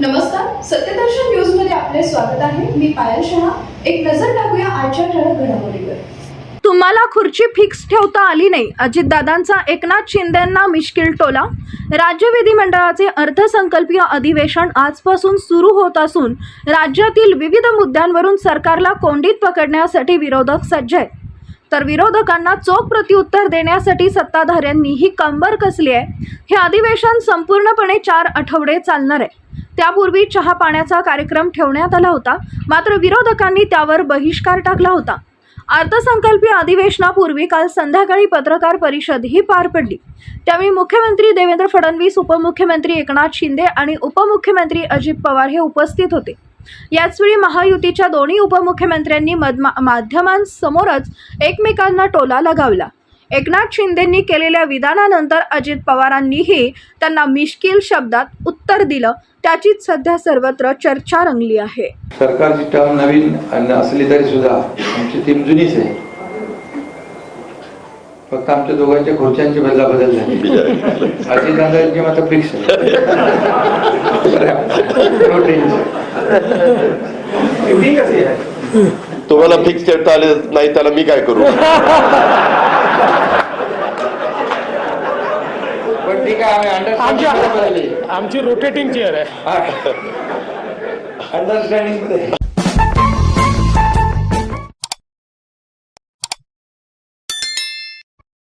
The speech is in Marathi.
नमस्कार सत्यदर्शन न्यूजमध्ये आपले स्वागत आहे. मी पायल शहा. एक नजर टाकूया आजच्या ठळक घडामोडीवर. तुम्हाला खुर्ची फिक्स ठेवता आली नाही अजितदादांचा एकनाथ शिंदेंना मिश्किल टोला. राज्य विधिमंडळाचे अर्थसंकल्पीय अधिवेशन आजपासून सुरू होत असून राज्यातील विविध मुद्द्यांवरून सरकारला कोंडीत पकडण्यासाठी विरोधक सज्ज आहेत. तर विरोधकांना चोख प्रत्युत्तर देण्यासाठी सत्ताधाऱ्यांनी ही कंबर कसली आहे? हे अधिवेशन संपूर्णपणे चार आठवडे चालणार आहे. त्यापूर्वी चहा पाण्याचा कार्यक्रम ठेवण्यात आला होता. मात्र विरोधकांनी त्यावर बहिष्कार टाकला होता. अर्थसंकल्पीय अधिवेशनापूर्वी काल संध्याकाळी पत्रकार परिषदही पार पडली. त्यावेळी मुख्यमंत्री देवेंद्र फडणवीस उपमुख्यमंत्री एकनाथ शिंदे आणि उपमुख्यमंत्री अजित पवार हे उपस्थित होते. याचवेळी महायुतीच्या दोन्ही उपमुख्यमंत्र्यांनी मधमा माध्यमांसमोरच एकमेकांना टोला लगावला. एकनाथ शिंदेंनी केलेल्या विधानानंतर अजित पवारांनीही त्यांना मिश्किल शब्दात उत्तर दिलं. त्याचीच सध्या सर्वत्र चर्चा रंगली आहे. सरकारची टर्म नवीन असली तरी सुद्धा आमची टीम जुनीच आहे. फक्त आमच्या दोघांच्या खुर्च्यांची बदला बदल झाली. अजितदादांची मात्र फिक्स. तुम्हाला फिक्स ठेवता आले नाही त्याला मी काय करू? ठीक आहे आम्ही आमची अंडरस्टँडिंग आमची रोटेटिंग चेअर आहे. अंडरस्टँडिंगमध्ये.